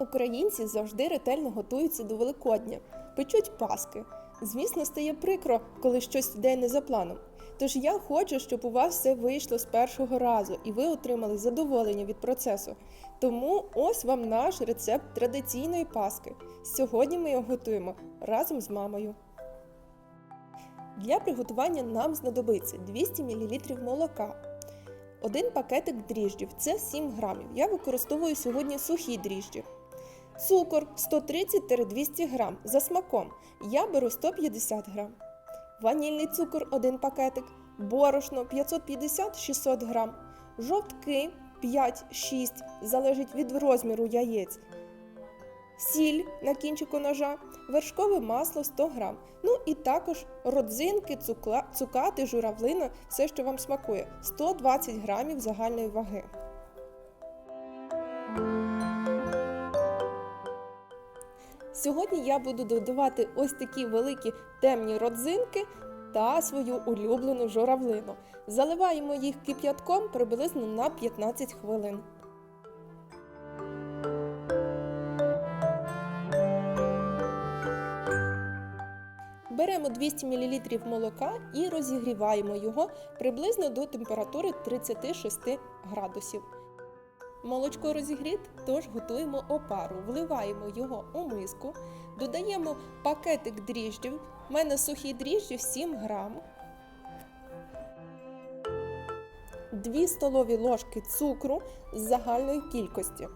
Українці завжди ретельно готуються до Великодня, печуть паски. Звісно, стає прикро, коли щось йде не за планом. Тож я хочу, щоб у вас все вийшло з першого разу і ви отримали задоволення від процесу. Тому ось вам наш рецепт традиційної паски. Сьогодні ми його готуємо разом з мамою. Для приготування нам знадобиться 200 мл молока, один пакетик дріжджів це 7 грамів. Я використовую сьогодні сухі дріжджі. Цукор 130-200 грам за смаком. Я беру 150 грам. Ванільний цукор 1 пакетик, борошно 550-600 грам, жовтки 5-6, залежить від розміру яєць. Сіль на кінчику ножа, вершкове масло 100 грам. Ну і також родзинки, цукла, цукати, журавлина, все, що вам смакує, 120 грамів загальної ваги. Сьогодні я буду додавати ось такі великі темні родзинки та свою улюблену журавлину. Заливаємо їх кип'ятком приблизно на 15 хвилин. Беремо 200 мл молока і розігріваємо його приблизно до температури 36 градусів. Молочко розігріт, тож готуємо опару. Вливаємо його у миску, додаємо пакетик дріжджів. У мене сухі дріжджі 7 грам. 2 столові ложки цукру з загальної кількості.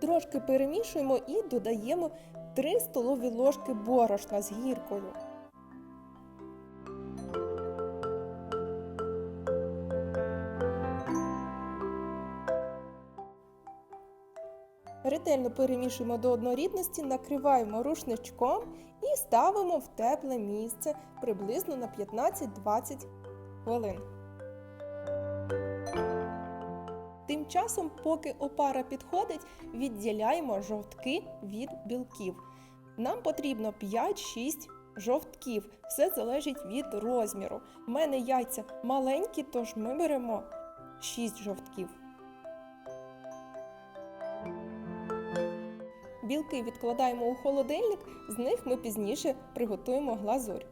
Трошки перемішуємо і додаємо 3 столові ложки борошна з гіркою. Ретельно перемішуємо до однорідності, накриваємо рушничком і ставимо в тепле місце приблизно на 15-20 хвилин. Тим часом, поки опара підходить, відділяємо жовтки від білків. Нам потрібно 5-6 жовтків. Все залежить від розміру. У мене яйця маленькі, тож ми беремо 6 жовтків. Білки відкладаємо у холодильник, з них ми пізніше приготуємо глазурь.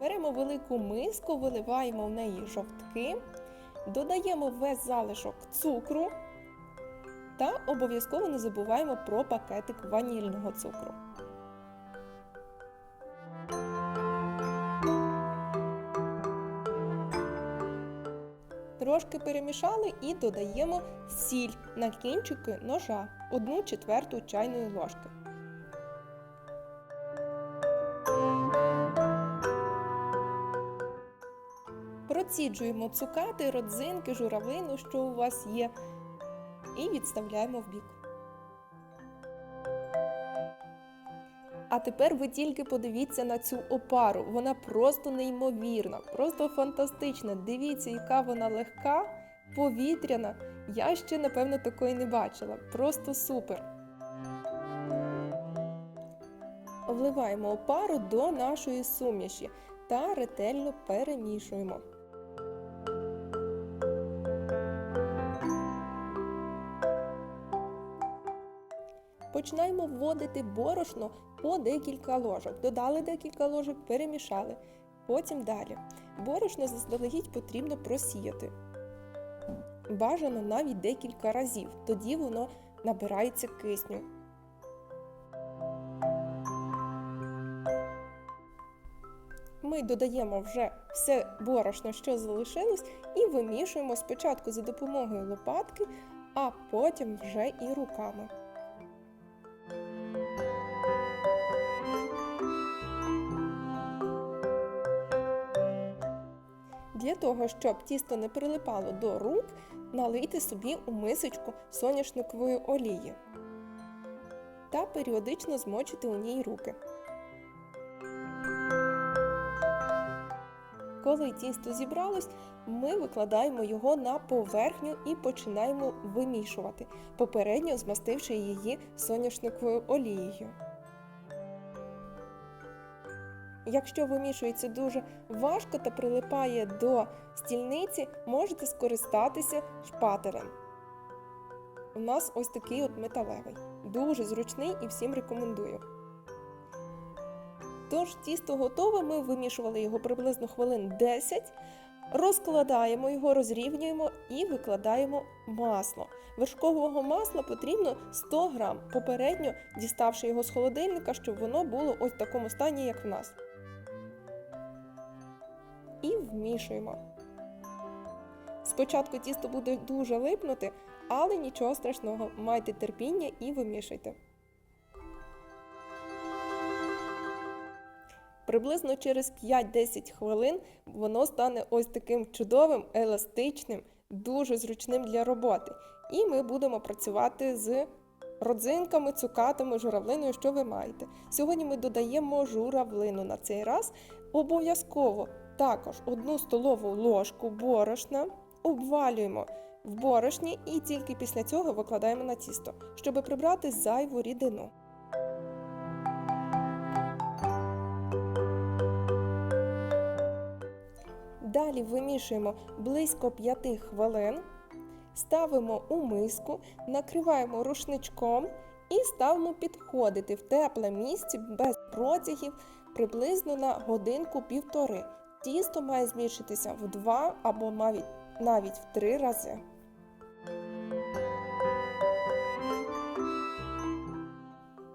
Беремо велику миску, виливаємо в неї жовтки, додаємо весь залишок цукру та обов'язково не забуваємо про пакетик ванільного цукру. Трошки перемішали і додаємо сіль на кінчики ножа 1 четверту чайної ложки. Проціджуємо цукати, родзинки, журавлину, що у вас є, і відставляємо в бік. Тепер ви тільки подивіться на цю опару. Вона просто неймовірна, просто фантастична. Дивіться, яка вона легка, повітряна. Я ще, напевно, такої не бачила. Просто супер. Вливаємо опару до нашої суміші та ретельно перемішуємо. Починаємо вводити борошно по декілька ложок. Додали декілька ложок, перемішали. Потім далі. Борошно заздалегідь потрібно просіяти. Бажано навіть декілька разів, тоді воно набирається кисню. Ми додаємо вже все борошно, що залишилось, і вимішуємо спочатку за допомогою лопатки, а потім вже і руками. Для того, щоб тісто не прилипало до рук, налийте собі у мисочку соняшникової олії та періодично змочите у ній руки. Коли тісто зібралось, ми викладаємо його на поверхню і починаємо вимішувати, попередньо змастивши її соняшниковою олією. Якщо вимішується дуже важко та прилипає до стільниці, можете скористатися шпателем. У нас ось такий от металевий. Дуже зручний і всім рекомендую. Тож тісто готове, ми вимішували його приблизно хвилин 10, розкладаємо його, розрівнюємо і викладаємо масло. Вершкового масла потрібно 100 грам, попередньо діставши його з холодильника, щоб воно було ось в такому стані, як в нас. І вмішуємо. Спочатку тісто буде дуже липнути, але нічого страшного, майте терпіння і вимішуйте. Приблизно через 5-10 хвилин воно стане ось таким чудовим, еластичним, дуже зручним для роботи. І ми будемо працювати з родзинками, цукатами, журавлиною, що ви маєте. Сьогодні ми додаємо журавлину на цей раз. Обов'язково також одну столову ложку борошна обвалюємо в борошні і тільки після цього викладаємо на тісто, щоб прибрати зайву рідину. Далі вимішуємо близько 5 хвилин, ставимо у миску, накриваємо рушничком і ставимо підходити в тепле місце без протягів приблизно на годинку-півтори. Тісто має змішитися в два або навіть, навіть в три рази.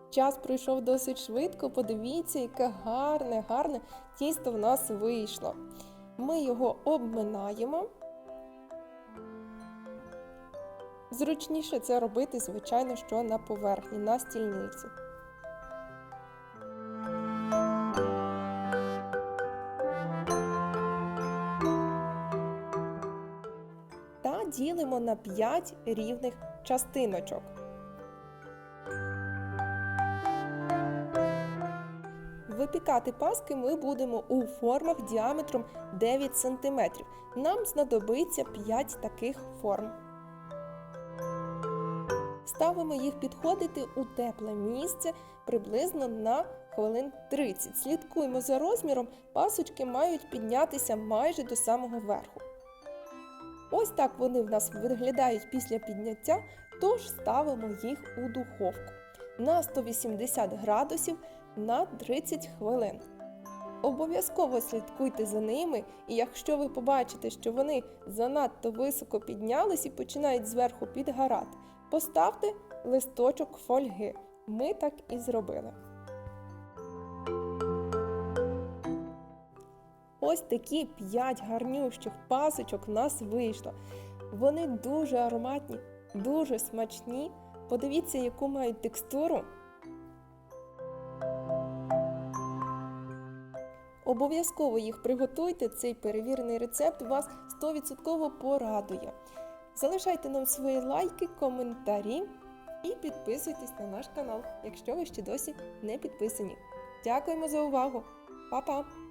Час пройшов досить швидко. Подивіться, яке гарне, гарне тісто в нас вийшло. Ми його обминаємо. Зручніше це робити, звичайно, що на поверхні, на стільниці. Ділимо на 5 рівних частиночок. Випікати паски ми будемо у формах діаметром 9 см. Нам знадобиться 5 таких форм. Ставимо їх підходити у тепле місце приблизно на хвилин 30. Слідкуємо за розміром, пасочки мають піднятися майже до самого верху. Ось так вони в нас виглядають після підняття, тож ставимо їх у духовку на 180 градусів на 30 хвилин. Обов'язково слідкуйте за ними, і якщо ви побачите, що вони занадто високо піднялись і починають зверху підгорати, поставте листочок фольги. Ми так і зробили. Ось такі 5 гарнющих пасочок в нас вийшло. Вони дуже ароматні, дуже смачні. Подивіться, яку мають текстуру. Обов'язково їх приготуйте, цей перевірений рецепт вас 100% порадує. Залишайте нам свої лайки, коментарі і підписуйтесь на наш канал, якщо ви ще досі не підписані. Дякуємо за увагу! Па-па!